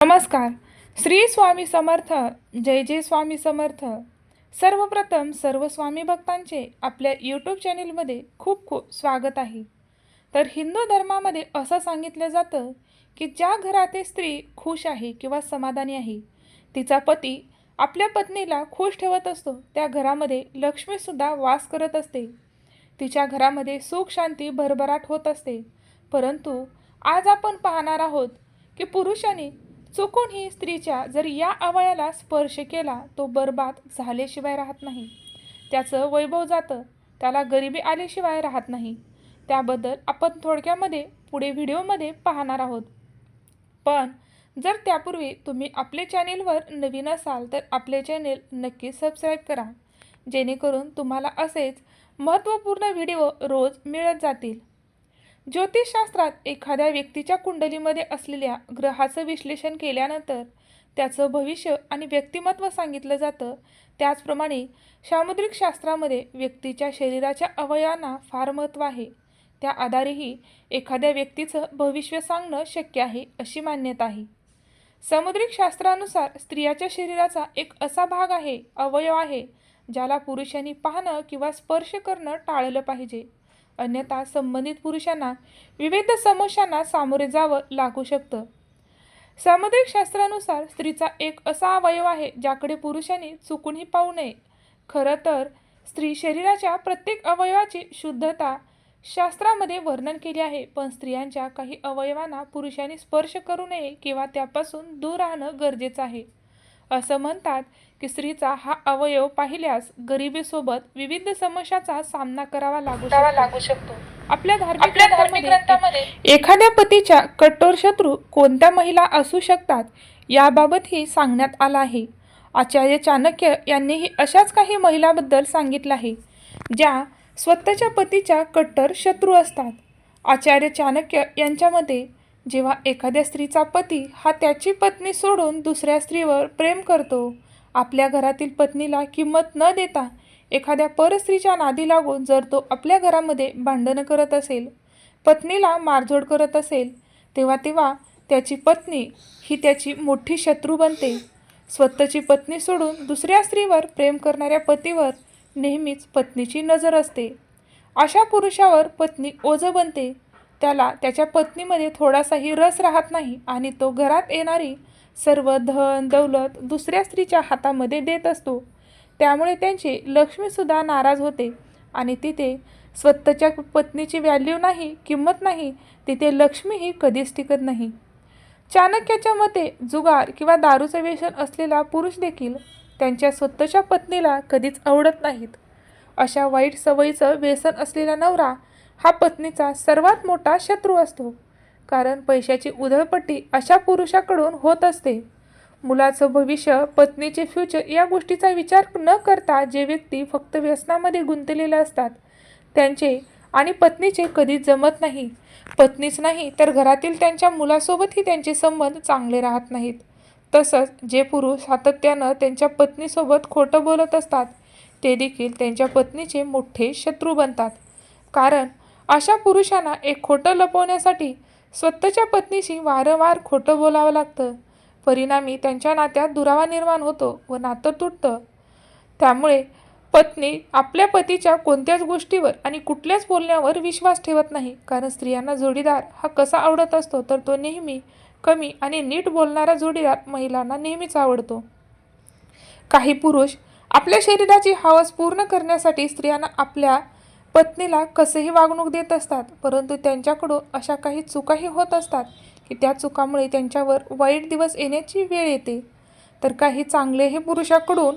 नमस्कार. श्री स्वामी समर्थ जय जय स्वामी समर्थ. सर्वप्रथम सर्व स्वामी भक्तांचे आपल्या यूट्यूब चॅनेलमध्ये खूप खूप स्वागत आहे. तर हिंदू धर्मामध्ये असं सांगितलं जातं की ज्या घरातील स्त्री खुश आहे किंवा समाधानी आहे तिचा पती आपल्या पत्नीला खुश ठेवत असतो त्या घरामध्ये लक्ष्मीसुद्धा वास करत असते. तिच्या घरामध्ये सुख शांती भरभराट होत असते. परंतु आज आपण पाहणार आहोत की पुरुषाने चुकूनही स्त्रीच्या जर या अवयाला स्पर्श केला तो बर्बाद झाल्याशिवाय राहत नाही. त्याचं वैभव जातं त्याला गरिबी आल्याशिवाय राहत नाही. त्याबद्दल आपण थोडक्यामध्ये पुढे व्हिडिओमध्ये पाहणार आहोत. पण जर त्यापूर्वी तुम्ही आपले चॅनेलवर नवीन असाल तर आपले चॅनेल नक्की सबस्क्राईब करा. जेणेकरून तुम्हाला असेच महत्त्वपूर्ण व्हिडिओ रोज मिळत जातील. ज्योतिषशास्त्रात एखाद्या व्यक्तीच्या कुंडलीमध्ये असलेल्या ग्रहाचं विश्लेषण केल्यानंतर त्याचं भविष्य आणि व्यक्तिमत्व सांगितलं जातं. त्याचप्रमाणे सामुद्रिक शास्त्रामध्ये व्यक्तीच्या शरीराच्या अवयवांना फार महत्त्व आहे. त्या आधारेही एखाद्या व्यक्तीचं भविष्य सांगणं शक्य आहे अशी मान्यता आहे. सामुद्रिक शास्त्रानुसार स्त्रियाच्या शरीराचा एक असा भाग आहे अवयव आहे ज्याला पुरुषांनी पाहणं किंवा स्पर्श करणं टाळलं पाहिजे. अन्यथा संबंधित पुरुषांना विविध समस्यांना सामोरे जावं लागू शकतं. सामुद्रिक शास्त्रानुसार स्त्रीचा एक असा अवयव आहे ज्याकडे पुरुषांनी चुकूनही पाहू नये. खरं तर स्त्री शरीराच्या प्रत्येक अवयवाची शुद्धता शास्त्रामध्ये वर्णन केले आहे पण स्त्रियांच्या काही अवयवांना पुरुषांनी स्पर्श करू नये किंवा त्यापासून दूर राहणं गरजेचं आहे. असं म्हणतात की स्त्रीचा हा अवयव पाहिल्यास गरिबीसोबत विविध समस्याचा सामना करावा लागू लागू शकतो. आपल्या धार्मिक ग्रंथामध्ये एखाद्या पतीच्या कठोर शत्रू कोणत्या महिला असू शकतात याबाबतही सांगण्यात आलं आहे. आचार्य चाणक्य यांनीही अशाच काही महिलांबद्दल सांगितलं आहे ज्या स्वतःच्या पतीच्या कट्टर शत्रू असतात. आचार्य चाणक्य यांच्या मते जेव्हा एखाद्या स्त्रीचा पती हा त्याची पत्नी सोडून दुसऱ्या स्त्रीवर प्रेम करतो आपल्या घरातील पत्नीला किंमत न देता एखाद्या परस्त्रीच्या नादी लागून जर तो आपल्या घरामध्ये भांडणं करत असेल पत्नीला मारझोड करत असेल तेव्हा तेव्हा त्याची पत्नी ही त्याची मोठी शत्रू बनते. स्वतःची पत्नी सोडून दुसऱ्या स्त्रीवर प्रेम करणाऱ्या पतीवर नेहमीच पत्नीची नजर असते. अशा पुरुषावर पत्नी ओझं बनते. त्याला त्याच्या पत्नीमध्ये थोडासाही रस राहत नाही आणि तो घरात येणारी सर्व धन दौलत दुसऱ्या स्त्रीच्या हातामध्ये देत असतो. त्यामुळे त्यांची लक्ष्मीसुद्धा नाराज होते आणि तिथे स्वतःच्या पत्नीची व्हॅल्यू नाही किंमत नाही तिथे लक्ष्मीही कधीच टिकत नाही. चाणक्याच्या मते जुगार किंवा दारूचं व्यसन असलेला पुरुष देखील त्यांच्या स्वतःच्या पत्नीला कधीच आवडत नाहीत. अशा वाईट सवयीचं व्यसन असलेला नवरा हा पत्नीचा सर्वात मोठा शत्रू असतो. कारण पैशाची उधळपट्टी अशा पुरुषाकडून होत असते. मुलाचं भविष्य पत्नीचे फ्युचर या गोष्टीचा विचार न करता जे व्यक्ती फक्त व्यसनामध्ये गुंतलेले असतात त्यांचे आणि पत्नीचे कधीच जमत नाही. पत्नीच नाही तर घरातील त्यांच्या मुलासोबतही त्यांचे संबंध चांगले राहत नाहीत. तसंच जे पुरुष सातत्यानं त्यांच्या पत्नीसोबत खोटं बोलत असतात ते देखील त्यांच्या पत्नीचे मोठे शत्रू बनतात. कारण अशा पुरुषांना एक खोटं लपवण्यासाठी स्वतःच्या पत्नीशी वारंवार खोटं बोलावं लागतं. परिणामी त्यांच्या नात्यात दुरावा निर्माण होतो व नातं तुटतं. त्यामुळे पत्नी आपल्या पतीच्या कोणत्याच गोष्टीवर आणि कुठल्याच बोलण्यावर विश्वास ठेवत नाही. कारण स्त्रियांना जोडीदार हा कसा आवडत असतो तर तो नेहमी कमी आणि नीट बोलणारा जोडीदार महिलांना नेहमीच आवडतो. काही पुरुष आपल्या शरीराची हवस पूर्ण करण्यासाठी स्त्रियांना आपल्या पत्नीला कसेही वागणूक देत असतात परंतु त्यांच्याकडून अशा काही चुकाही होत असतात की त्या चुकामुळे त्यांच्यावर वाईट दिवस येण्याची वेळ येते. तर काही चांगलेही पुरुषाकडून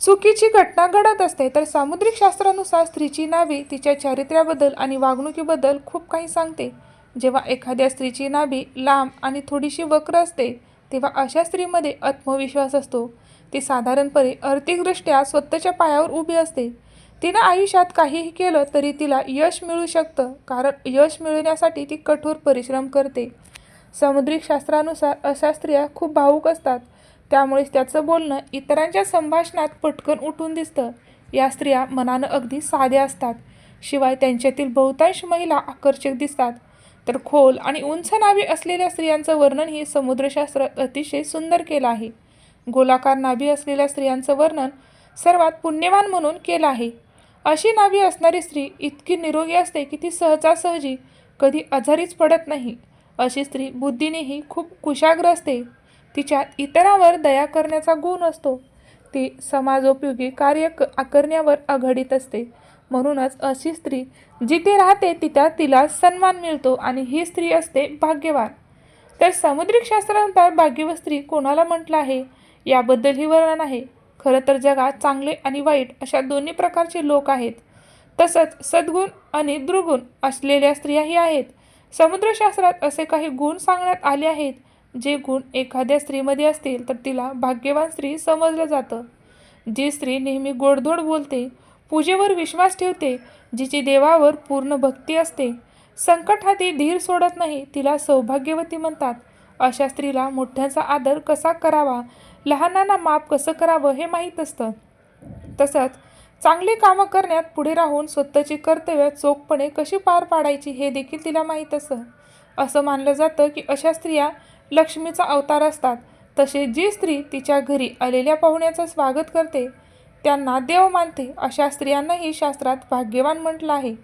चुकीची घटना घडत असते. तर सामुद्रिक शास्त्रानुसार स्त्रीची नाभी तिच्या चारित्र्याबद्दल आणि वागणुकीबद्दल खूप काही सांगते. जेव्हा एखाद्या स्त्रीची नाभी लांब आणि थोडीशी वक्र असते तेव्हा अशा स्त्रीमध्ये आत्मविश्वास असतो. ती साधारणपणे आर्थिकदृष्ट्या स्वतःच्या पायावर उभी असते. तिनं आयुष्यात काहीही केलं तरी तिला यश मिळू शकतं कारण यश मिळवण्यासाठी ती कठोर परिश्रम करते. सामुद्रिक शास्त्रानुसार अशा स्त्रिया खूप भावूक असतात. त्यामुळे त्याचं बोलणं इतरांच्या संभाषणात पटकन उठून दिसतं. या स्त्रिया मनानं अगदी साध्या असतात. शिवाय त्यांच्यातील बहुतांश महिला आकर्षक दिसतात. तर खोल आणि उंच नाभी असलेल्या स्त्रियांचं वर्णन हे समुद्रशास्त्रात अतिशय सुंदर केलं आहे. गोलाकार नाभी असलेल्या स्त्रियांचं वर्णन सर्वात पुण्यवान म्हणून केलं आहे. अशी नावी असणारी स्त्री इतकी निरोगी असते की ती सहजासहजी कधी आजारीच पडत नाही. अशी स्त्री बुद्धीनेही खूप कुशाग्र असते. तिच्यात इतरांवर दया करण्याचा गुण असतो. ती समाजोपयोगी कार्य क करण्यावर आघाडीत असते. म्हणूनच अशी स्त्री जिथे राहते तिथं तिला सन्मान मिळतो आणि ही स्त्री असते भाग्यवान. तर सामुद्रिक शास्त्रानुसार भाग्यव स्त्री कोणाला म्हटलं आहे? याबद्दलही वर्णन आहे. खरं तर जगात चांगले आणि वाईट अशा दोन्ही प्रकारचे लोक आहेत. तसंच सद्गुण आणि दुर्गुण असलेल्या स्त्रियाही आहेत. समुद्रशास्त्रात असे काही गुण सांगण्यात आले आहेत जे गुण एखाद्या स्त्रीमध्ये असतील तर तिला भाग्यवान स्त्री समजलं जातं. जी स्त्री नेहमी गोडधोड बोलते पूजेवर विश्वास ठेवते जिची देवावर पूर्ण भक्ती असते. संकटात धीर सोडत नाही तिला सौभाग्यवती म्हणतात. अशा स्त्रीला मोठ्यांचा आदर कसा करावा लहानांना माफ कसं करावं हे माहीत असतं. तसंच चांगली कामं करण्यात पुढे राहून स्वतःची कर्तव्य चोखपणे कशी पार पाडायची हे देखील तिला माहीत असतं असं मानलं जातं की अशा स्त्रिया लक्ष्मीचा अवतार असतात. तसे जी स्त्री तिच्या घरी आलेल्या पाहुण्याचं स्वागत करते त्यांना देव मानते अशा स्त्रियांनाही शास्त्रात भाग्यवान म्हटलं आहे.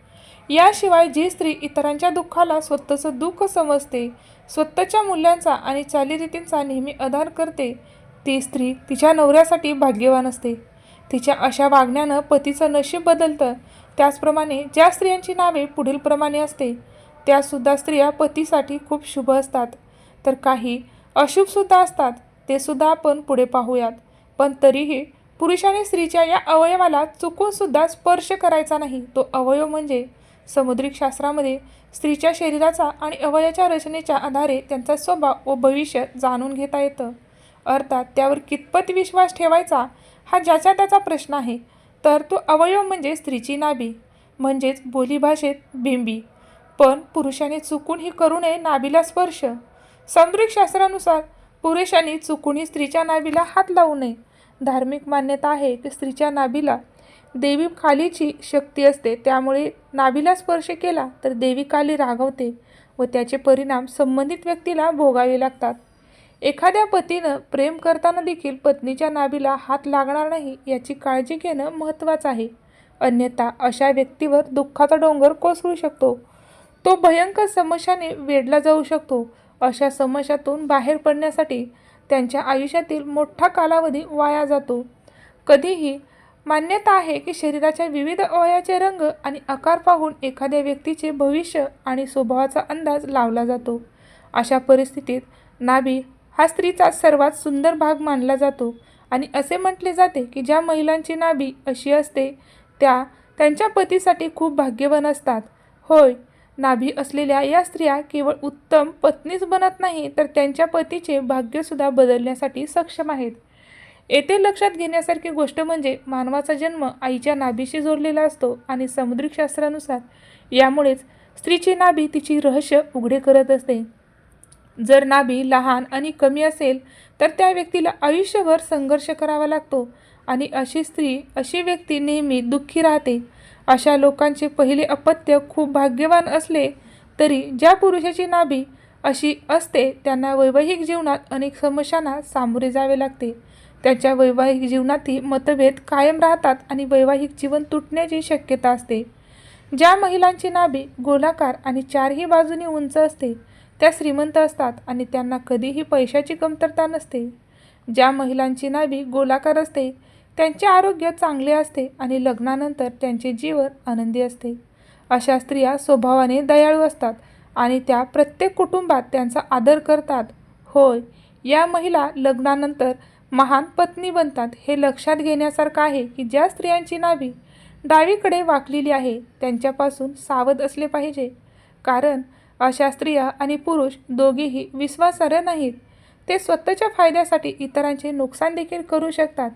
याशिवाय जी स्त्री इतरांच्या दुःखाला स्वतःचं दुःख समजते स्वतःच्या मूल्यांचा आणि चालीरीतींचा नेहमी आधार करते ती स्त्री तिच्या नवऱ्यासाठी भाग्यवान असते. तिच्या अशा वागण्यानं पतीचं नशीब बदलतं. त्याचप्रमाणे ज्या स्त्रियांची नावे पुढीलप्रमाणे असते त्यासुद्धा स्त्रिया पतीसाठी खूप शुभ असतात. तर काही अशुभसुद्धा असतात ते सुद्धा आपण पुढे पाहूयात. पण तरीही पुरुषाने स्त्रीच्या या अवयवाला चुकूनसुद्धा स्पर्श करायचा नाही. तो अवयव म्हणजे समुद्रिक शास्त्रामध्ये स्त्रीच्या शरीराचा आणि अवयाच्या रचनेच्या आधारे त्यांचा स्वभाव व भविष्य जाणून घेता येतं. अर्थात त्यावर कितपत विश्वास ठेवायचा हा ज्याचा त्याचा प्रश्न आहे. तर तो अवयव म्हणजे स्त्रीची नाभी म्हणजेच बोलीभाषेत बिंबी पण पुरुषाने चुकूनही करू नये नाभीला स्पर्श. समुद्रिक शास्त्रानुसार पुरुषांनी चुकूनही स्त्रीच्या नाभीला हात लावू नये. धार्मिक मान्यता आहे की स्त्रीच्या नाभीला देवी कालीची शक्ती असते त्यामुळे नाभीला स्पर्श केला तर देवी काली रागवते व त्याचे परिणाम संबंधित व्यक्तीला भोगावे लागतात. एखाद्या पतीनं प्रेम करताना देखील पत्नीच्या नाभीला हात लागणार नाही याची काळजी घेणं महत्त्वाचं आहे. अन्यथा अशा व्यक्तीवर दुःखाचा डोंगर कोसळू शकतो. तो भयंकर समस्याने वेढला जाऊ शकतो. अशा समस्यातून बाहेर पडण्यासाठी त्यांच्या आयुष्यातील मोठा कालावधी वाया जातो. कधीही मान्यता आहे की शरीराच्या विविध अवयाचे रंग आणि आकार पाहून एखाद्या व्यक्तीचे भविष्य आणि स्वभावाचा अंदाज लावला जातो. अशा परिस्थितीत नाभी हा स्त्रीचा सर्वात सुंदर भाग मानला जातो. आणि असे म्हटले जाते की ज्या महिलांची नाभी अशी असते त्या त्यांच्या पतीसाठी खूप भाग्यवान असतात. होय नाभी असलेल्या या स्त्रिया केवळ उत्तम पत्नीच बनत नाही तर त्यांच्या पतीचे भाग्यसुद्धा बदलण्यासाठी सक्षम आहेत. येथे लक्षात घेण्यासारखी गोष्ट म्हणजे मानवाचा जन्म आईच्या नाभीशी जोडलेला असतो आणि समुद्रिक शास्त्रानुसार यामुळेच स्त्रीची नाभी तिची रहस्य उघडे करत असते. जर नाभी लहान आणि कमी असेल तर त्या व्यक्तीला आयुष्यभर संघर्ष करावा लागतो. आणि अशी स्त्री अशी व्यक्ती नेहमी दुःखी राहते. अशा लोकांचे पहिले अपत्य खूप भाग्यवान असले तरी ज्या पुरुषाची नाभी अशी असते त्यांना वैवाहिक जीवनात अनेक समस्यांना सामोरे जावे लागते. त्यांच्या वैवाहिक जीवनातील मतभेद कायम राहतात आणि वैवाहिक जीवन तुटण्याची शक्यता असते. ज्या महिलांची नाभी गोलाकार आणि चारही बाजूनी उंच असते त्या श्रीमंत असतात आणि त्यांना कधीही पैशाची कमतरता नसते. ज्या महिलांची नाभी गोलाकार असते त्यांचे आरोग्य चांगले असते आणि लग्नानंतर त्यांचे जीवन आनंदी असते. अशा स्त्रिया स्वभावाने दयाळू असतात आणि त्या प्रत्येक कुटुंबात त्यांचा आदर करतात. होय या महिला लग्नानंतर महान पत्नी बनतात हे लक्षात घेण्यासारखं आहे की ज्या स्त्रियांची नाभी डावीकडे वाकलेली आहे त्यांच्यापासून सावध असले पाहिजे. कारण अशा स्त्रिया आणि पुरुष दोघेही विश्वासार्ह नाहीत. ते स्वतःच्या फायद्यासाठी इतरांचे नुकसान देखील करू शकतात.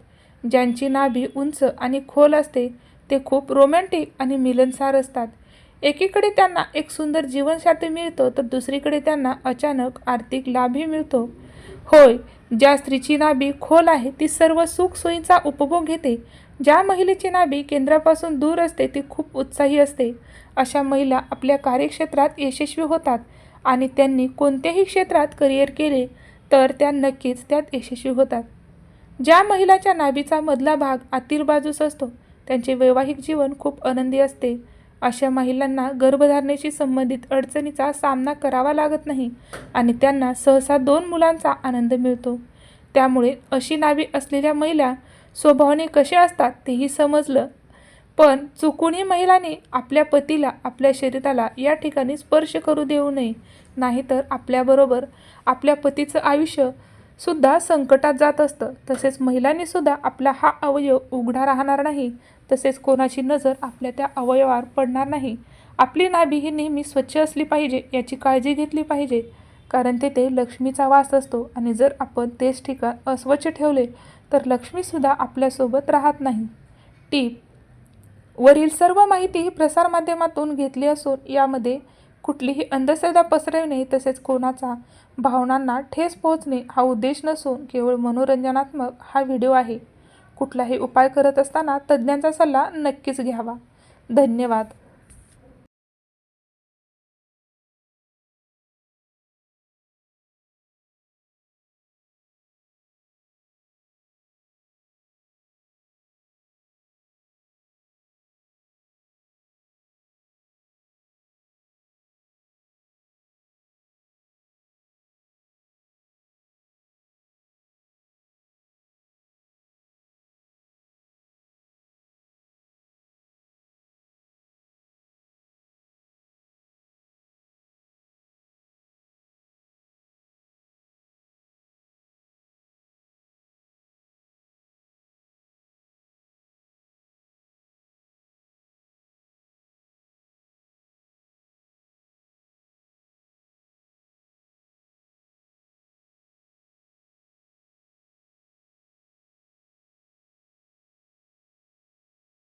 ज्यांची नाभी उंच आणि खोल असते ते खूप रोमॅन्टिक आणि मिलनसार असतात. एकीकडे त्यांना एक सुंदर जीवनसाथी मिळतो तर दुसरीकडे त्यांना अचानक आर्थिक लाभही मिळतो. होय ज्या स्त्रीची नाभी खोल आहे ती सर्व सुखसोयींचा उपभोग घेते. ज्या महिलेची नाभी केंद्रापासून दूर असते ती खूप उत्साही असते. अशा महिला आपल्या कार्यक्षेत्रात यशस्वी होतात आणि त्यांनी कोणत्याही क्षेत्रात करिअर केले तर त्या नक्कीच त्यात यशस्वी होतात. ज्या महिलाच्या नाभीचा मधला भाग आतील बाजूस असतो त्यांचे वैवाहिक जीवन खूप आनंदी असते. अशा महिलांना गर्भधारणेशी संबंधित अडचणीचा सामना करावा लागत नाही आणि त्यांना सहसा दोन मुलांचा आनंद मिळतो. त्यामुळे अशी नावी असलेल्या महिला स्वभावाने कसे असतात तेही समजलं. पण चुकूनही महिलाने आपल्या पतीला आपल्या शरीराला या ठिकाणी स्पर्श करू देऊ नये. नाहीतर आपल्याबरोबर आपल्या पतीचं आयुष्य सुद्धा संकटात जात असतं. तसेच महिलांनी सुद्धा आपला हा अवयव उघडा राहणार नाही. तसेच कोणाची नजर आपल्या त्या अवयवावर पडणार नाही. आपली नाभी ही नेहमी स्वच्छ असली पाहिजे याची काळजी घेतली पाहिजे. कारण तेथे लक्ष्मीचा वास असतो आणि जर आपण तेच ठिकाण अस्वच्छ ठेवले तर लक्ष्मीसुद्धा आपल्यासोबत राहत नाही. टीप वरील सर्व माहिती प्रसारमाध्यमातून घेतली असून यामध्ये कुठलीही अंधश्रद्धा पसरविणे तसेच कोणाचा भावनांना ठेस पोहोचणे हा उद्देश नसून केवळ मनोरंजनात्मक हा व्हिडिओ आहे. कुठलाही उपाय करत असताना तज्ज्ञांचा सल्ला नक्कीच घ्यावा. धन्यवाद.